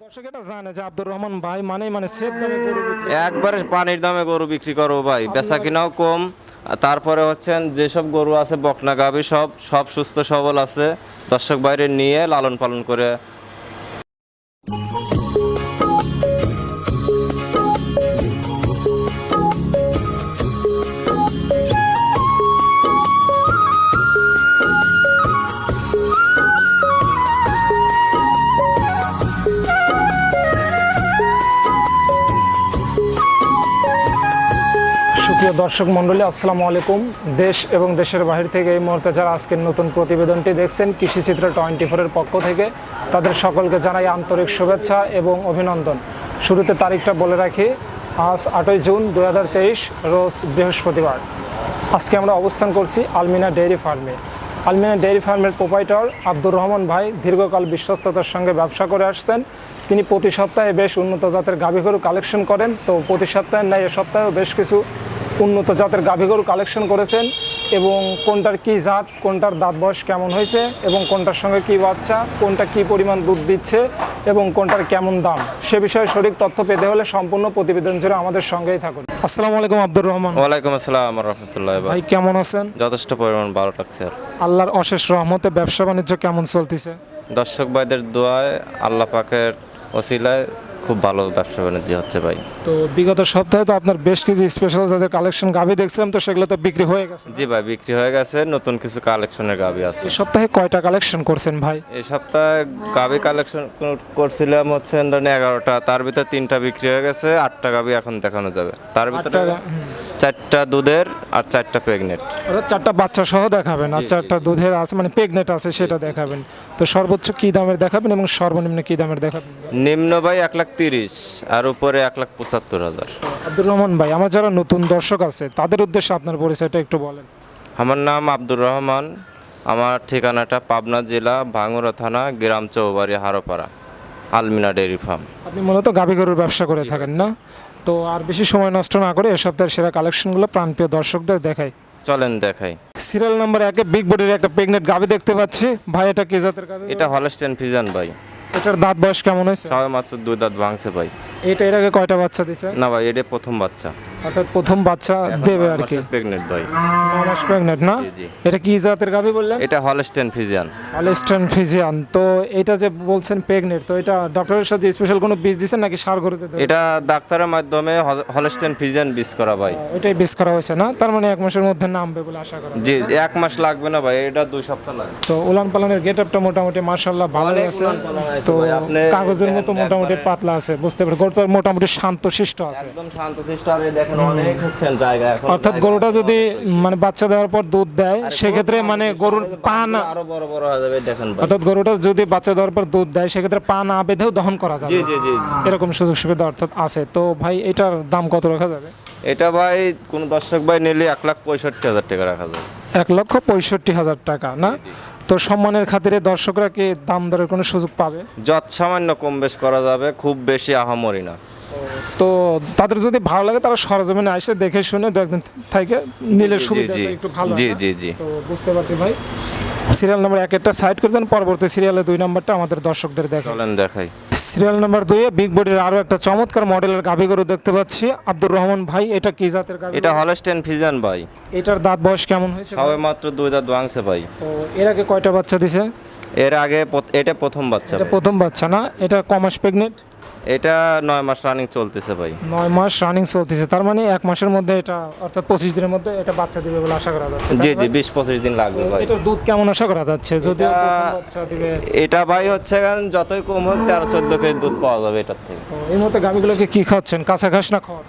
দর্শক এটা জানে যে আব্দুর রহমান ভাই মানে মানে সেফ দামে গরু বিক্রি একবারে পানির দামে গরু বিক্রি করব ভাই। বেচা কিনাও কম। তারপরে হচ্ছেন যেসব গরু আছে বকনা গাভি সব সব সুস্থ সবল আছে। দর্শক বাইরে নিয়ে লালন পালন করে সুপ্রিয় দর্শক মণ্ডলী, আসসালামু আলাইকুম। দেশ এবং দেশের বাহির থেকে এই মুহূর্তে যারা আজকের নতুন প্রতিবেদনটি দেখছেন, কৃষিচিত্র টোয়েন্টি ফোরের পক্ষ থেকে তাদের সকলকে জানাই আন্তরিক শুভেচ্ছা এবং অভিনন্দন। শুরুতে তারিখটা বলে রাখি, আজ আটই জুন দু হাজার তেইশ, রোজ বৃহস্পতিবার। আজকে আমরা অবস্থান করছি আলমিনা ডেইরি ফার্মে। আলমিনা ডেইরি ফার্মের প্রোপাইটর আব্দুর রহমান ভাই দীর্ঘকাল বিশ্বস্ততার সঙ্গে ব্যবসা করে আসছেন। তিনি প্রতি সপ্তাহে বেশ উন্নত জাতের গাভী গরু কালেকশন করেন। তো প্রতি সপ্তাহে নাই এ সপ্তাহেও বেশ কিছু উন্নত জাতের গাভী গরু কালেকশন করেছেন এবং কোনটার কি জাত কোনটার দাঁত বয়স কেমন হয়েছে এবং কোনটার সঙ্গে কি বাচ্চা কোনটা কি পরিমাণ দুধ দিচ্ছে এবং কোনটার কেমন দাম সে বিষয়ে সঠিক তথ্য পেতে হলে সম্পূর্ণ প্রতিবেদন জুড়ে আমাদের সঙ্গেই থাকুন। আসসালামু আলাইকুম আব্দুর রহমান। ওয়ালাইকুম আসসালাম রহমতুল্লাহ ভাই কেমন আছেন? যথেষ্ট পরিমাণ ভালো লাগছে আর। আল্লাহর অশেষ রহমতে ব্যবসা বাণিজ্য কেমন চলতেছে? দর্শক ভাইদের দোয়ায় আল্লাহ পাকের ওসিলায় খুব ভালো ব্যবসা বাণিজ্য হচ্ছে ভাই। তো বিগত সপ্তাহে তো আপনার বেশ কিছু স্পেশাল যাদের কালেকশন গাভি দেখছিলাম তো সেগুলো তো বিক্রি হয়ে গেছে। জি ভাই বিক্রি হয়ে গেছে নতুন কিছু কালেকশনের গাবি আছে। এই সপ্তাহে কয়টা কালেকশন করছেন ভাই? এই সপ্তাহে গাবি কালেকশন করছিলাম হচ্ছে ধরেন এগারোটা তার ভিতরে তিনটা বিক্রি হয়ে গেছে আটটা গাবি এখন দেখানো যাবে। তার ভিতরে চারটা দুধের আর চারটা প্রেগনেন্ট চারটা বাচ্চা সহ দেখাবেন আর চারটা দুধের আছে মানে প্রেগনেন্ট আছে সেটা দেখাবেন। তো সর্বোচ্চ কি দামের দেখাবেন এবং সর্বনিম্ন কি দামের দেখাবেন? নিম্ন ভাই এক লাখ তিরিশ আর উপরে এক লাখ পঁচাত্তর হাজার। আব্দুর রহমান ভাই আমার যারা নতুন দর্শক আছে তাদের উদ্দেশ্যে আপনার পরিচয়টা একটু বলেন। আমার নাম আব্দুর রহমান আমার ঠিকানাটা পাবনা জেলা ভাঙুরা থানা গ্রাম চৌবাড়ি হারোপাড়া আলমিনা ডেয়ারি ফার্ম। আপনি মূলত গাভী গরুর ব্যবসা করে থাকেন না? তো আর বেশি সময় নষ্ট না করে এ সপ্তাহের সেরা কালেকশনগুলো প্রাণপ্রিয় দর্শকদের দেখাই। চলেন দেখাই। সিরিয়াল নাম্বার একে বিগ বডির একটা প্রেগনেন্ট গাভী দেখতে পাচ্ছি। ভাই এটা কি জাতের গাবি এটা হলস্টেন ফিজান ভাই। এটার দাঁত বয়স কেমন হয়েছে? ছয় মাত্র দুই দাঁত ভাঙছে ভাই। এটা এর আগে কয়টা বাচ্চা দিছে? না ভাই এটা প্রথম বাচ্চা। অর্থাৎ প্রথম বাচ্চা দেবে আর কি। প্রেগনেন্ট ভাই। মাস প্রেগনেন্ট না। এটা কি জাতের গাভী বললেন? এটা হলস্টেন ফিজিয়ান অলেস্টার্ন ফিজিয়ান তো এটা যে বলছেন প্রেগনেন্ট তো এটা ডক্টরের সাথে স্পেশাল কোনো বীজ দিছেন নাকি সার গরুতে দেবেন? এটা ডাক্তারের মাধ্যমে হলস্টেন ফিজিয়ান বিষ করা ভাই। ওইটাই বীজ করা হয়েছে না? তার মানে এক মাসের মধ্যে নামবে বলে আশা করা জি এক মাস লাগবে না ভাই এটা দুই সপ্তাহ লাগবে। তো উলান পালানের গেট আপটা মোটামুটি মার্শাল্লাহ ভালো আছে। তো আপনি- কাগজের মতো মোটামুটি পাতলা আছে বুঝতে পারি গরুটা মোটামুটি শান্ত শিষ্ট আছে। একদম শান্ত শিষ্ট আর এই দেখেন অনেক হচ্ছেন জায়গা এখন। অর্থাৎ গরুটা যদি মানে বাচ্চা দেওয়ার পর দুধ দেয় সেক্ষেত্রে মানে গরুর পা না আরও বড় বড় হয়ে যাবে দেখেন অর্থাৎ গরুটা যদি বাচ্চা দেওয়ার পর দুধ দেয় সেক্ষেত্রে পা না বেঁধেও দহন করা যাবে। জি জি জি এরকম সুযোগ সুবিধা অর্থাৎ আছে। তো ভাই এটার দাম কত রাখা যাবে? এটা ভাই কোন দর্শক ভাই নিলে এক লাখ পঁয়ষট্টি হাজার টাকা রাখা যাবে। এক লক্ষ পঁয়ষট্টি হাজার টাকা না? তো সম্মানের খাতিরে দর্শকরা কি দাম দরের কোনো সুযোগ পাবে? যত সামান্য কম বেশ করা যাবে খুব বেশি আহামরি না। তো তাদের যদি ভালো লাগে তারা সরজমিনে আসে দেখে শুনে দু একদিন থেকে নিলে সুবিধা জি একটু ভালো জি জি জি। তো বুঝতে পারছি ভাই। সিরিয়াল নাম্বার এক একটা সাইড করে দেন পরবর্তী সিরিয়ালে দুই নাম্বারটা আমাদের দর্শকদের দেখা চলেন দেখাই। সিরিয়াল নাম্বার দুইয়ে বিগ বডির আরও একটা চমৎকার মডেলের গাভী গরু দেখতে পাচ্ছি। আব্দুর রহমান ভাই এটা কি জাতের গাভী এটা হলস্টেন ফিজান ভাই। এটার দাঁত বয়স কেমন হয়েছে সবে মাত্র দুই দাঁত ভাঙছে ভাই। ও এর আগে কয়টা বাচ্চা দিছে? এর আগে এটা প্রথম বাচ্চা এটা প্রথম বাচ্চা না? এটা কমাস প্রেগনেন্ট? এটা নয় মাস রানিং চলতেছে ভাই। নয় মাস রানিং চলতেছে। তার মানে এক মাসের মধ্যে এটা অর্থাৎ পঁচিশ দিনের মধ্যে এটা বাচ্চা দিবে বলে আশা করা যাচ্ছে। জি জি বিশ পঁচিশ দিন লাগবে ভাই। এটার দুধ কেমন আশা করা যাচ্ছে? যদিও এটা- বাচ্চা দিবে এটা ভাই হচ্ছে কারণ যতই কম হোক তেরো চোদ্দ কেজি দুধ পাওয়া যাবে এটার থেকে। এই মুহূর্তে গাভিগুলোকে কি খাচ্ছেন কাঁচা ঘাস না খড়?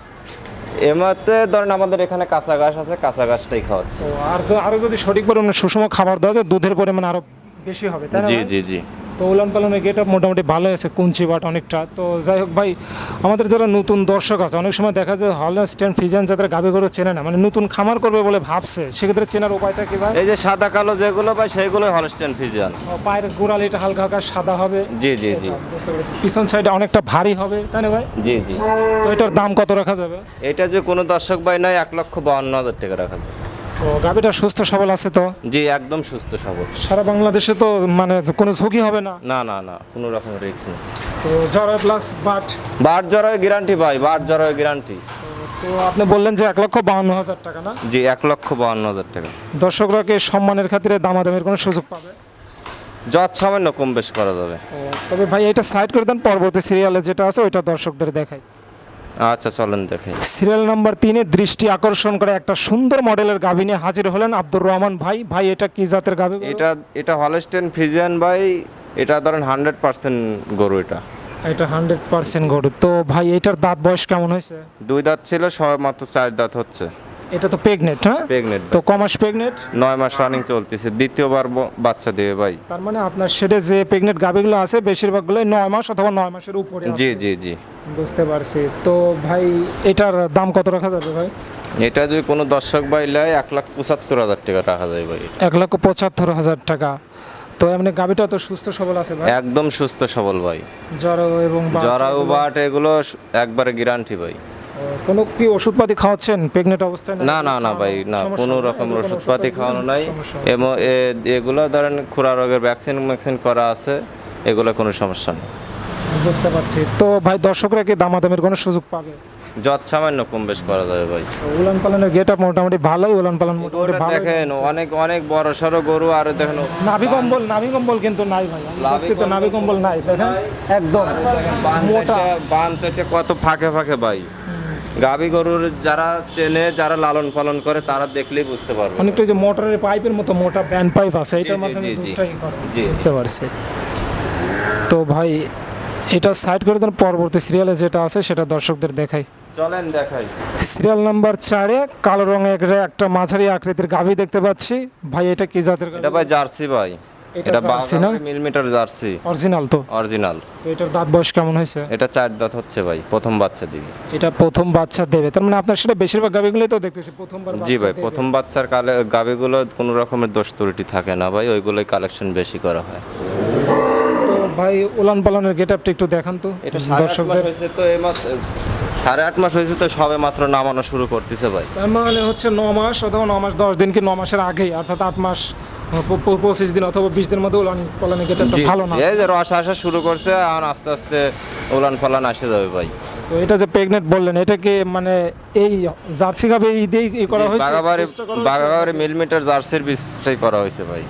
এমনিতে ধরেন আমাদের এখানে কাঁচা ঘাস আছে কাঁচা ঘাসটাই খাওয়াচ্ছে। আর আরও যদি সঠিক পরিমাণে সুষম খাবার দেওয়া যায় দুধের পরিমাণ আরও বেশি হবে তাই জি জি জি। তো উলান পালনের গেট আপ মোটামুটি ভালো আছে কুঞ্চি বাট অনেকটা। তো যাই হোক ভাই আমাদের যারা নতুন দর্শক আছে অনেক সময় দেখা যায় হল স্ট্যান্ড ফিজান যাদের গাভি করে চেনে না মানে নতুন খামার করবে বলে ভাবছে সেক্ষেত্রে চেনার উপায়টা কি ভাই? এই যে সাদা কালো যেগুলো ভাই সেগুলো হলস্টেন ফিজিয়ান ও, পায়ের গোড়ালিটা হালকা হালকা সাদা হবে। জি জি জি। পিছন সাইডে অনেকটা ভারী হবে তাই না ভাই? জি জি। তো এটার দাম কত রাখা যাবে? এটা যে কোনো দর্শক ভাই নয় এক লক্ষ বাউন্ন হাজার টাকা রাখা যাবে। তো গাভিটা সুস্থ সবল আছে তো? জি একদম সুস্থ সবল। সারা বাংলাদেশে তো মানে কোনো ঝুঁকি হবে না? না না না কোনো রকম রিস্ক নেই। তো তো প্লাস বাট বার জ্বরের গ্যারান্টি ভাই বার জ্বরের গ্যারান্টি তো আপনি বললেন যে এক লক্ষ বাউন্ন হাজার টাকা না? জি এক লক্ষ বাউন্ন হাজার টাকা। দর্শকরা কি সম্মানের খাতিরে দামাদামের কোনো সুযোগ পাবে? যত সামান্য কম বেশ করা যাবে। তবে ভাই এটা সাইড করে দেন পরবর্তী সিরিয়ালে যেটা আছে ওইটা দর্শকদের দেখাই। আচ্ছা চলেন দেখে সিরিয়াল নাম্বার তিনে দৃষ্টি আকর্ষণ করে একটা সুন্দর মডেলের গাভী নিয়ে হাজির হলেন আব্দুর রহমান ভাই। ভাই এটা কি জাতের গাভী এটা এটা হলস্টেন ফিজিয়ান ভাই। এটা ধরেন হান্ড্রেড পার্সেন্ট গরু এটা। এটা হান্ড্রেড পার্সেন্ট গরু। তো ভাই এটার দাঁত বয়স কেমন হয়েছে? দুই দাঁত ছিল সবাই মাত্র চার দাঁত হচ্ছে। এটা তো প্রেগনেন্ট হ্যাঁ? প্রেগনেন্ট তো ক মাস প্রেগনেন্ট নয় মাস রানিং চলতেছে। দ্বিতীয়বার বাচ্চা দেবে ভাই। তার মানে আপনার সেটে যে প্রেগনেন্ট গাভীগুলো আছে বেশিরভাগগুলোই নয় মাস অথবা নয় মাসের উপরে জি জি জি। বুঝতে পারছি। তো ভাই এটার দাম কত রাখা যাবে ভাই? এটা যদি কোনো দর্শক ভাই লয় এক লাখ পঁচাত্তর হাজার টাকা রাখা যায় ভাই। এক লক্ষ পঁচাত্তর হাজার টাকা। তো এমনি গাভীটা তো সুস্থ সবল আছে ভাই? একদম সুস্থ সবল ভাই। জ্বর এবং এগুলো- বাট এগুলো একবারে গ্যারান্টি ভাই। কোনো কি ওষুধপাতি খাওয়াচ্ছেন? প্রেগনেন্ট অবস্থায় না না না ভাই না কোনো রকম ওষুধপাতি খাওয়ানো নাই। এবং এগুলো ধরেন খুরা রোগের ভ্যাকসিন ম্যাকসিন করা আছে এগুলো কোনো সমস্যা নেই। বুঝতে পারছি। তো ভাই দর্শকরা কি দামাদামের কোনো সুযোগ পাবে? যত সামান্য কম বেশ করা যাবে ভাই। উলান পালনের গেট আপ মোটামুটি ভালোই উলান পালন মোটামুটি ভালো দেখেন অনেক অনেক বড় সড়ো গরু আর দেখেন। নাভি কম্বল নাভি কম্বল কিন্তু নাই ভাই। তো নাভি কম্বল নাই দেখেন? একদম মোটা। বান চারটে কত ফাঁকে ফাঁকে ভাই? গাভী গরুর যারা চেনে যারা লালন পালন করে তারা দেখলেই বুঝতে পারবে। অনেকটা যে মোটরের পাইপের মতো মোটা ব্যান্ড পাইপ আছে এটার মাধ্যমে। বুঝতে পারছি। তো ভাই এটা সাইড করে দেন পরবর্তী সিরিয়ালে যেটা আছে সেটা দর্শকদের দেখাই। চলেন দেখাই। সিরিয়াল নাম্বার চারে কালো রঙের একটা মাঝারি আকৃতির গাভী দেখতে পাচ্ছি। ভাই এটা কি জাতের এটা ভাই জার্সি ভাই। এটা এটা জার্সি না? Millimetre jersey. অরিজিনাল তো? অরিজিনাল তো এটার দাঁত বয়স কেমন হয়েছে? এটা চার দাঁত হচ্ছে ভাই প্রথম বাচ্চা দিবি এটা প্রথম বাচ্চা দেবে। তার মানে আপনার সেটা বেশিরভাগ গাভীগুলোই তো দেখতেছি প্রথমবার জি ভাই প্রথম বাচ্চার কালে গাভিগুলো কোনো রকমের দোষ ত্রুটি থাকে না ভাই ওইগুলোই কালেকশন বেশি করা হয়। তো ভাই উলান পালনের গেট আপটা একটু দেখান তো দর্শকদের। হয়েছে তো এই মাত্র সাড়ে আট মাস হয়েছে তো সবে মাত্র নামানো শুরু করতেছে ভাই। তার মানে হচ্ছে ন মাস অথবা ন মাস দশ দিন কি ন মাসের আগেই অর্থাৎ আট মাস পঁচিশ দিন অথবা বিশ দিনের মধ্যে উলান পালনের গেট ভালো না। এই যে রস আসা শুরু করছে এখন আস্তে আস্তে উলান পালান আসে যাবে ভাই। তো এটা যে প্রেগনেন্ট বললেন মানে এই জার্সি গাভী এই দিয়েই ই করা হয়েছে? হয়েছে? বাগাবাড়ি মিলিমিটার জার্সির বীজটাই করা হয়েছে ভাই।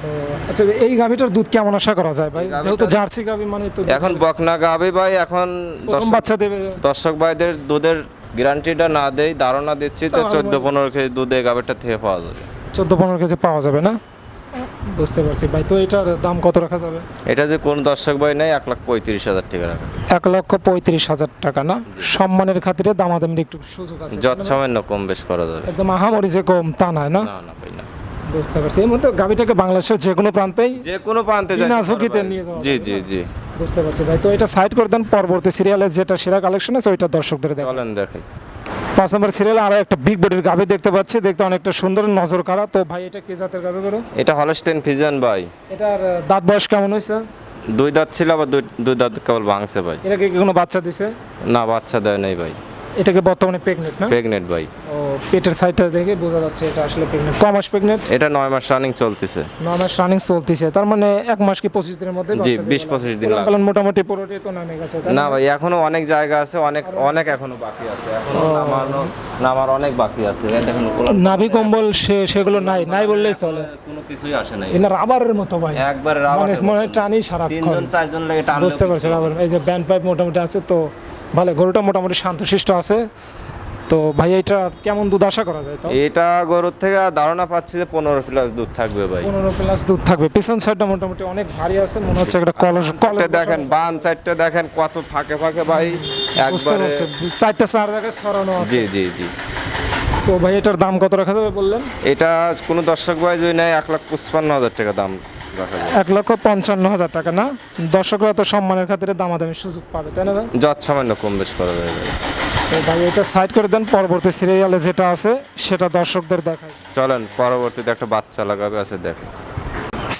আচ্ছা এই গাভীটার দুধ কেমন আশা করা যায় ভাই? যেহেতু জার্সি গাভী মানে তো এখন বকনা গাভি ভাই এখন প্রথম বাচ্চা দেবে। দর্শক ভাইদের দুধের গ্যারান্টিটা না দেই ধারণা দিচ্ছি তো চোদ্দ পনেরো কেজি দুধে গাভিটা থেকে পাওয়া যাবে। চোদ্দ পনেরো কেজি পাওয়া যাবে না? বুঝতে পারছি। ভাই তো এটার দাম কত রাখা যাবে? এটা যে কোন দর্শক ভাই নেই এক লাখ পঁয়ত্রিশ হাজার টাকা রাখা। এক লক্ষ পঁয়ত্রিশ হাজার টাকা না? সম্মানের খাতিরে দামাদামির একটু সুযোগ আছে। যত সামান্য কম বেশ করা যাবে। একদম আহামরি যে কম তা নয় না? না না ভাই না। বুঝতে পারছি। এই মতো গাভিটাকে বাংলাদেশের যে কোনো প্রান্তেই যে কোনো প্রান্তে ঝুঁকিতে নিয়ে যাওয়া জি জি জি। বুঝতে পারছি। ভাই তো এটা সাইড করে দেন পরবর্তী সিরিয়ালের যেটা সেরা কালেকশন আছে ওইটা দর্শকদের দেখ চলেন দেখাই। পাঁচ নম্বর সিরিয়াল আরও একটা বিগ বডির গাভি দেখতে পাচ্ছি। দেখতে অনেকটা সুন্দর নজর কাড়া। তো ভাই এটা কি জাতের গাভি করো এটা হলস্টেন ফিজান ভাই। এটার দাঁত বয়স কেমন হয়েছে? দুই দাঁত ছিল আবার দুই দুই দাঁত কেবল ভাঙছে ভাই। এটা কি কোনো বাচ্চা দিছে? না বাচ্চা দেয় নাই ভাই। এটাকে বর্তমানে প্রেগনেন্ট না? প্রেগনেন্ট ভাই। পেটের সাইডটা দেখে বোঝা যাচ্ছে এটা আসলে প্রেগনেন্ট ক মাস প্রেগনেন্ট এটা নয় মাস রানিং চলতেছে। ন মাস রানিং চলতেছে। তার মানে এক মাস কি পঁচিশ দিনের মধ্যে জি বিশ? পঁচিশ দিন লাগবে। মোটামুটি পুরোটাই তো নামে গেছে না? ভাই এখনও অনেক জায়গা আছে অনেক অনেক। এখনও বাকি আছে। এখনও নামানো নামার অনেক বাকি আছে। উলান- নাভি কম্বল সে সেগুলো নাই নাই বললেই চলে। কোনো কিছুই আসে নাই। এটা রাবারের মতো ভাই। একবার রাবার মানে টানি সারাক্ষণ। তিনজন চারজন লেগে টানলে বুঝতে পারছি রাবার এই যে ব্যান্ড পাইপ মোটামুটি আছে তো ভালো গরুটা মোটামুটি শান্তশিষ্ট আছে। তো ভাই এটা কেমন দুধ আশা করা যায় তো এটা গরুর থেকে ধারণা পাচ্ছি যে পনেরো প্লাস দুধ থাকবে ভাই। পনেরো প্লাস দুধ থাকবে। পিছন সাইডটা মোটামুটি অনেক ভারী আছে মনে হচ্ছে একটা কলস কলস দেখেন বান চারটে দেখেন কত ফাঁকে ফাঁকে ভাই একবারে চারটা চার জায়গায় ছড়ানো আছে। জি জি জি। তো ভাই এটার দাম কত রাখা যাবে বললেন? এটা কোনো দর্শক ভাই যদি নেয় এক লাখ পঁচপান্ন হাজার টাকা দাম এক লক্ষ পঞ্চান্ন হাজার টাকা না? দর্শকরা তো সম্মানের খাতিরে দামাদামির সুযোগ পাবে তাই না ভাই? যত সামান্য কম বেশ করা যায় ভাই এটা সাইড করে দেন পরবর্তী সিরিয়ালে যেটা আছে সেটা দর্শকদের দেখায় চলেন পরবর্তীতে একটা বাচ্চা লাগাবে আছে দেখেন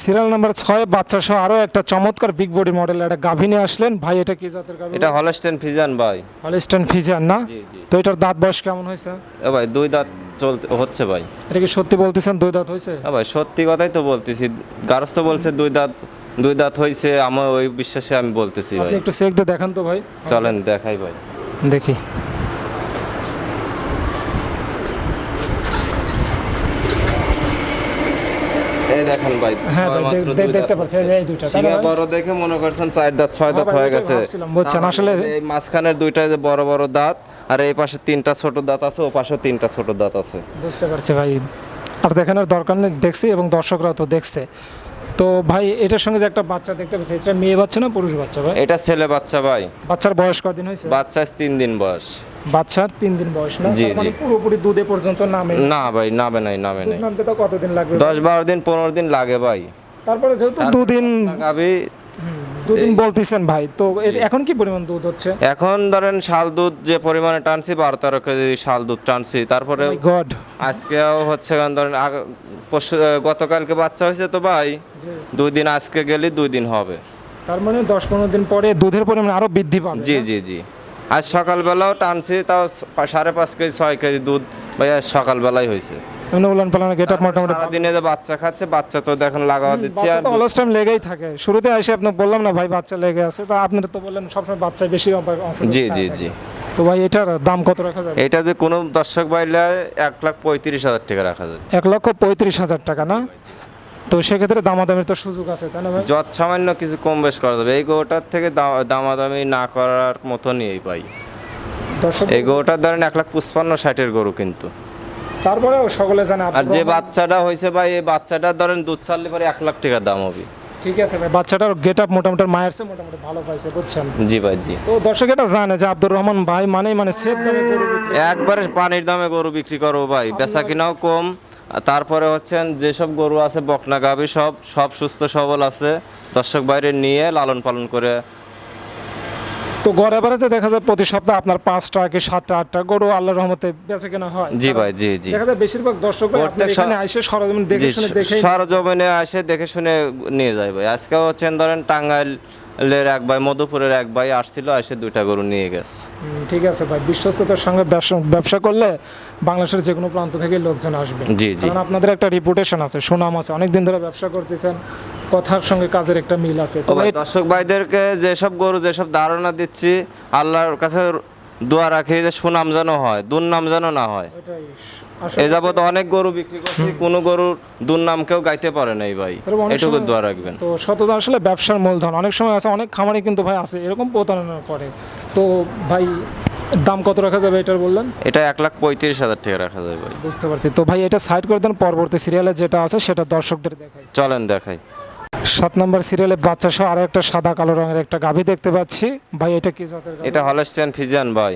সিরিয়াল নাম্বার ছয় বাচ্চা সহ আরও একটা চমৎকার বিগ বডি মডেল একটা গাভী নিয়ে আসলেন। ভাই এটা কি জাতের গাভী এটা হলস্টেন ফিজান ভাই। হলিস্টান ফিজিয়ান না? জি জি। তো এটার দাঁত বয়স কেমন হয়েছে? এ ভাই দুই দাঁত চলতে হচ্ছে ভাই। এটা কি সত্যি বলতেছেন দুই দাঁত হয়েছে? এ ভাই সত্যি কথাই তো বলতেছি। গারস্থ বলছে দুই দাঁত দুই দাঁত হয়েছে আমার ওই বিশ্বাসে আমি বলতেছি ভাই। একটু চেক দিয়ে দেখান তো ভাই। চলেন দেখাই ভাই। দেখি। এই দেখেন ভাই হ্যাঁ দেখতে দাঁত এই দুইটা, তাই না শিঙা ভাই? বড় দেখে মনে করছেন চার দাঁত ছয় দাঁত হয়ে গেছে। বুঝছেন, আসলে- এই মাঝখানের দুইটা যে বড় বড় দাঁত আর এই পাশে তিনটা ছোট দাঁত আছে ও পাশে তিনটা ছোট দাঁত আছে। বুঝতে পারছি। ভাই আর দেখানোর দরকার নেই দেখছি এবং দর্শকরা তো দেখছে। তো ভাই এটার সঙ্গে যে একটা বাচ্চা দেখতে পাচ্ছি এটা মেয়ে বাচ্চা না পুরুষ বাচ্চা ভাই? এটা ছেলে বাচ্চা ভাই। বাচ্চার বয়স কদিন হয়েছে? বাচ্চা তিন দিন বয়স। বাচ্চার তিন দিন বয়স না? জি, মানে জি। পুরোপুরি দুধে পর্যন্ত নামে। না ভাই নামে নাই নামে নাই। নামতে তো কতদিন লাগবে দশ বারো দিন পনেরো দিন লাগে ভাই। তারপরে যেহেতু দুদিন গাবি দুদিন বলতেছেন ভাই তো এখন কি পরিমাণ দুধ হচ্ছে? এখন ধরেন শাল দুধ যে পরিমাণে টানছি বারো তেরো কেজি শাল দুধ টানছি। তারপরে গড আজকেও হচ্ছে কারণ ধরেন পরশু গতকালকে বাচ্চা হয়েছে তো ভাই দুই দিন আজকে গেলে দুই দিন হবে। তার মানে দশ পনেরো দিন পরে দুধের পরিমাণ আরও বৃদ্ধি পাবে জি জি জি। আজ সকালবেলাও টানছি তাও সাড়ে পাঁচ কেজি ছয় কেজি দুধ ভাই আজ সকালবেলাই হয়েছে। এমনি উলান পালানো গেট আপ মোটামুটি সারাদিনে যে বাচ্চা খাচ্ছে বাচ্চা তো দেখেন লাগাওয়া দিচ্ছি আর অলস টাইম লেগেই থাকে। শুরুতে এসে বললাম না ভাই বাচ্চা লেগে আছে। তা বললেন সবসময় বাচ্চা বেশি জি জি জি। তো ভাই এটার দাম কত রাখা যাবে? এটা যে কোনো দর্শক বাইলে এক লাখ পঁয়ত্রিশ হাজার টাকা রাখা যাবে। এক লক্ষ পঁয়ত্রিশ হাজার টাকা না? তো সেক্ষেত্রে দামাদামির তো সুযোগ আছে তাই না ভাই? যত সামান্য কিছু কম বেশ করা যাবে। এই গোটার থেকে দামাদামি না করার মতো নিয়েই পাই এই গরুটার ধরেন এক লাখ পঁচপান্ন ষাটের গরু কিন্তু। তারপরেও সকলে জানে আর যে বাচ্চাটা হয়েছে ভাই এই বাচ্চাটার ধরেন দুধ ছাড়লে পরে এক লাখ টাকার দাম হবে। ঠিক আছে ভাই বাচ্চাটার গেট আপ মোটামুটি মায়ের চেয়ে মোটামুটি ভালো পাইছে বুঝছেন? জি ভাই জি। তো দর্শক এটা জানে যে আব্দুর রহমান ভাই মানে মানে সেফ দামে গরু একবারে পানির দামে গরু বিক্রি করব ভাই। বেচা কিনাও কম তারপরে হচ্ছেন যেসব গরু আছে বকনা গাভি সব সব সুস্থ সবল আছে। দর্শক বাইরে নিয়ে লালন পালন করে তো গড় এভারেজে দেখা যায় প্রতি সপ্তাহে আপনার পাঁচটা কি সাতটা আটটা গরু আল্লাহর রহমতে বেচে কেনা হয়। জি ভাই জি জি। দেখা যায় বেশিরভাগ দর্শক এখানে আইসে সরজমিন দেখে শুনে দেখেই সরজমিনে আসে দেখে শুনে নিয়ে যায় ভাই। আজকে হচ্ছেন ধরেন টাঙ্গাইলের এক ভাই মধুপুরের এক ভাই আসছিল এসে দুইটা গরু নিয়ে গেছে। ঠিক আছে ভাই। বিশ্বস্ততার সঙ্গে ব্যবসা- করলে বাংলাদেশের যে কোনো প্রান্ত থেকে লোকজন আসবে। জি, জি। কারণ আপনাদের একটা রিপুটেশন আছে সুনাম আছে। অনেক দিন ধরে ব্যবসা করতেছেন কথার সঙ্গে কাজের একটা মিল আছে। দর্শক ভাইদেরকে যেসব গরু যেসব ধারণা দিচ্ছি আল্লাহর কাছে দোয়া রাখি যে সুনাম যেন হয় দুর্নাম যেন না হয়। এ যাবত অনেক গরু বিক্রি করছি কোনো গরুর দুর্নাম কেউ গাইতে পারে নাই ভাই। এটুকু দোয়া রাখবেন। তো সততা আসলে ব্যবসার মূলধন। অনেক সময় আছে অনেক খামারি কিন্তু ভাই আছে এরকম প্রতারণা করে। তো ভাই দাম কত রাখা যাবে এটার বললেন? এটা এক লাখ পঁয়ত্রিশ হাজার টাকা রাখা যায় ভাই। বুঝতে পারছি। তো ভাই এটা সাইড করে দেন পরবর্তী সিরিয়ালে যেটা আছে সেটা দর্শকদের দেখাই। চলেন দেখাই। সাত নম্বর সিরিয়ালে বাচ্চা সহ আরও একটা সাদা কালো রঙের একটা গাভী দেখতে পাচ্ছি। ভাই এটা কি জাতের এটা হলস্টেন ফিজিয়ান ভাই।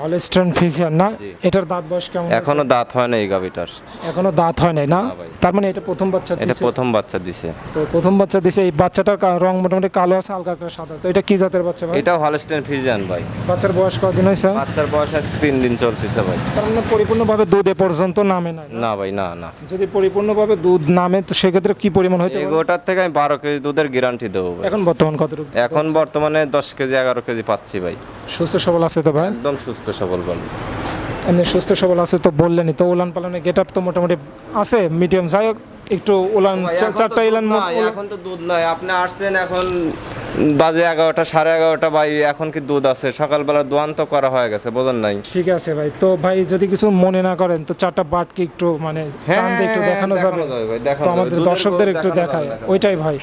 হলস্টার্ন ফিজিয়ান না? এটার দাঁত বয়স কেমন এখনও দাঁত হয় না এই গাভিটার। এখনও দাঁত হয় নাই না? তার মানে এটা প্রথম বাচ্চা এটা প্রথম বাচ্চা দিছে। তো প্রথম বাচ্চা দিছে এই বাচ্চাটার রং মোটামুটি কালো আছে হালকা করে সাদা। তো এটা কি জাতের বাচ্চা ভাই? হলস্টেন ফিজিয়ান ভাই। বাচ্চার বয়স হয়েছে? বাচ্চার বয়স আছে তিন দিন চলতেছে ভাই। তার মানে পরিপূর্ণভাবে দুধ এ পর্যন্ত নামে না না? ভাই না না। যদি পরিপূর্ণভাবে দুধ নামে তো সেক্ষেত্রে কি পরিমাণ হইতে পারে? গোটার থেকে আমি বারো কেজি দুধের গ্যারান্টি দেবো এখন বর্তমান কতটুকু? এখন বর্তমানে দশ কেজি এগারো কেজি পাচ্ছি ভাই। সুস্থ সবল আছে তো ভাই? একদম সুস্থ। সবল বল। এমনি সুস্থ সবল আছে তো বললেনই। তো উলান পালনে গেট আপ তো মোটামুটি আছে মিডিয়াম যাই হোক একটু উলান চারটা ইলান এখন তো দুধ নাই। আপনি আসছেন এখন বাজে এগারোটা সাড়ে এগারোটা ভাই এখন কি দুধ আছে? সকালবেলা দোয়ান তো করা হয়ে গেছে বোঝেন নাই। ঠিক আছে ভাই। তো ভাই যদি কিছু মনে না করেন তো চারটা বাটকে একটু মানে টান দিয়ে একটু দেখানো যাবে। তো আমাদের দর্শকদের একটু দেখায় ওইটাই ভাই।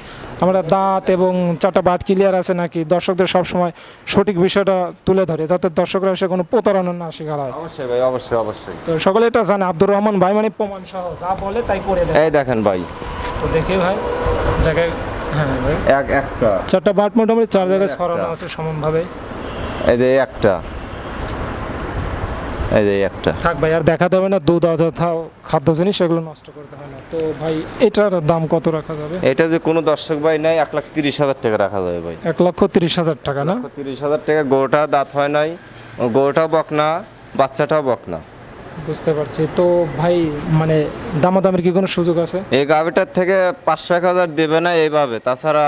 আমরা দাঁত এবং চারটা বাট ক্লিয়ার আছে নাকি? দর্শকদের সবসময় সঠিক বিষয়টা তুলে ধরে যাতে দর্শকরা এসে কোনো প্রতারণা না শিকার হয়। অবশ্যই ভাই অবশ্যই অবশ্যই। তো সকলে এটা জানে আব্দুর রহমান ভাই মানে প্রমাণ সহ যা বলে তাই করে দেয়। এই দেখেন ভাই। তো দেখে ভাই জায়গায় হ্যাঁ ভাই। এক একটা। চারটা বাট মোটামুটি চার জায়গায় সরানো আছে সমানভাবে। এই যে একটা। এই যে একটা। থাক ভাই আর দেখা যাবে না দুধ অযথা খাদ্য জিনিস এগুলো নষ্ট করতে হয় না। তো ভাই এটার দাম কত রাখা যাবে? এটা যে কোনো দর্শক ভাই নাই এক লাখ তিরিশ হাজার টাকা রাখা যাবে ভাই। এক লক্ষ তিরিশ হাজার টাকা না? তিরিশ হাজার টাকা গরুটা দাঁত হয় নাই গরুটাও বকনা বাচ্চাটাও বকনা। বুঝতে পারছি। তো ভাই মানে দামাদামের কি কোনো সুযোগ আছে? এই গাভিটার থেকে পাঁচশো এক হাজার দেবে না এইভাবে। তাছাড়া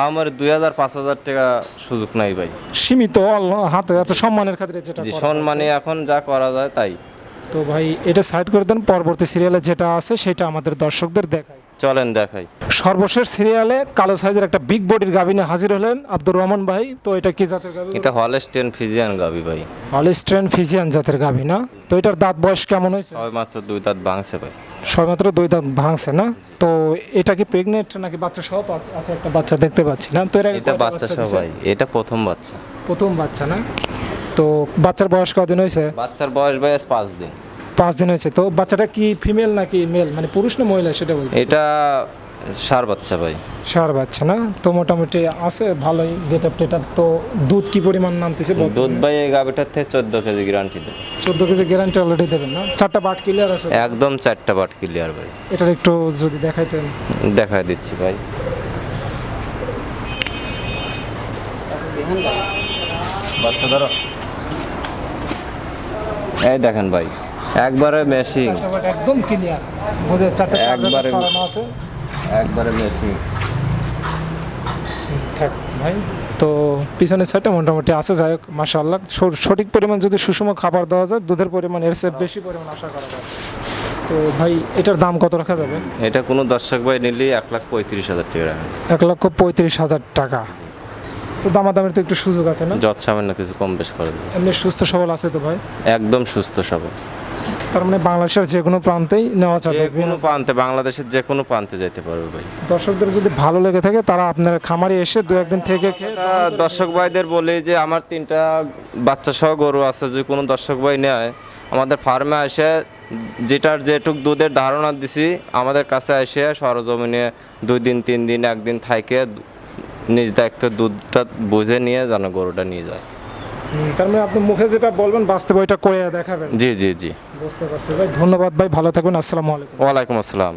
আমার দুই হাজার পাঁচ হাজার টাকা সুযোগ নাই ভাই। সীমিত হাতে এত সম্মানের খাতিরে যেটা জি সম্মানে এখন যা করা যায় তাই। তো ভাই এটা সাইড করে দেন পরবর্তী সিরিয়ালে যেটা আছে সেটা আমাদের দর্শকদের দেখায়। চলেন দেখাই। সর্বশেষ সিরিয়ালে কালো সাইজের একটা বিগ বডির গাভিনে হাজির হলেন আব্দুর রহমান ভাই। তো এটা কি জাতের গাভি? এটা হলেস্টেন ফিজিয়ান গাবি ভাই। হলিস্ট্রেন ফিজিয়ান জাতের গাভি না? তো এটার দাঁত বয়স কেমন হয়েছে? মাত্র দুই দাঁত ভাঙছে ভাই। সবেমাত্র দুই দাঁত ভাঙছে না? তো এটা কি প্রেগনেন্ট নাকি বাচ্চা সহ? আছে- একটা বাচ্চা দেখতে পাচ্ছি না। তো এর এটা বাচ্চা দিছে? সবাই এটা প্রথম বাচ্চা। প্রথম বাচ্চা না? তো বাচ্চার বয়স কদিন হয়েছে? বাচ্চার বয়স ভাই আজ পাঁচ দিন। পাঁচ দিন হয়েছে। তো বাচ্চাটা কি ফিমেল নাকি মেল মানে পুরুষ না মহিলা সেটা বলতে এটা সার বাচ্চা ভাই। সার বাচ্চা না? তো মোটামুটি আছে ভালোই গেট আপ টেট তো দুধ কি পরিমাণ নামতেছে দুধ ভাই এই গাবিটার থেকে চোদ্দ কেজি গ্যারান্টি দেবে। চোদ্দ কেজি গ্যারান্টি অলরেডি দেবেন না? চারটা বাট ক্লিয়ার আছে? একদম চারটা বাট ক্লিয়ার ভাই। এটার একটু যদি দেখাইতেন। দেখায় দিচ্ছি ভাই। বাচ্চা ধরো। এই দেখেন ভাই। একবারে মেশিং একদম ক্লিয়ার বোঝা চারটা একবারে- আছে। একবারে মেশিং থাক ভাই তো পিছনের সাইডটা মোটামুটি আছে যাই হোক মাসাল্লাহ সঠিক পরিমাণ যদি সুষম খাবার দেওয়া যায় দুধের পরিমাণ এর চেয়ে বেশি পরিমাণ আশা করা যায়। তো ভাই এটার দাম কত রাখা যাবে? এটা কোনো দর্শক ভাই নিলেই এক লাখ পঁয়ত্রিশ হাজার টাকা। এক লক্ষ পঁয়ত্রিশ হাজার টাকা। তো দামাদামের তো একটু সুযোগ আছে না? যত সামান্য কিছু কম বেশ করে দেবে। এমনি সুস্থ সবল আছে তো ভাই? একদম সুস্থ সবল। তার মানে বাংলাদেশের যে কোনো প্রান্তেই নেওয়া যে কোনো প্রান্তে বাংলাদেশের যে কোনো প্রান্তে যেতে পারবে ভাই। দর্শকদের যদি ভালো লেগে থাকে তারা আপনার খামারে এসে দু একদিন থেকে খেয়ে দর্শক ভাইদের বলি যে আমার তিনটা বাচ্চা সহ গরু আছে যদি কোনো দর্শক ভাই নেয় আমাদের ফার্মে এসে যেটার যেটুক দুধের ধারণা দিছি আমাদের কাছে এসে সরজমিনে দুই দিন তিন দিন একদিন থাইকে নিজ দায়িত্ব দুধটা বুঝে নিয়ে যেন গরুটা নিয়ে যায়। তার মানে আপনি মুখে যেটা বলবেন বাস্তবে ওইটা করে দেখাবেন। জি জি জি। বুঝতে পারছি ভাই। ধন্যবাদ ভাই ভালো থাকবেন আসসালামু আলাইকুম। ওয়ালাইকুম আসসালাম।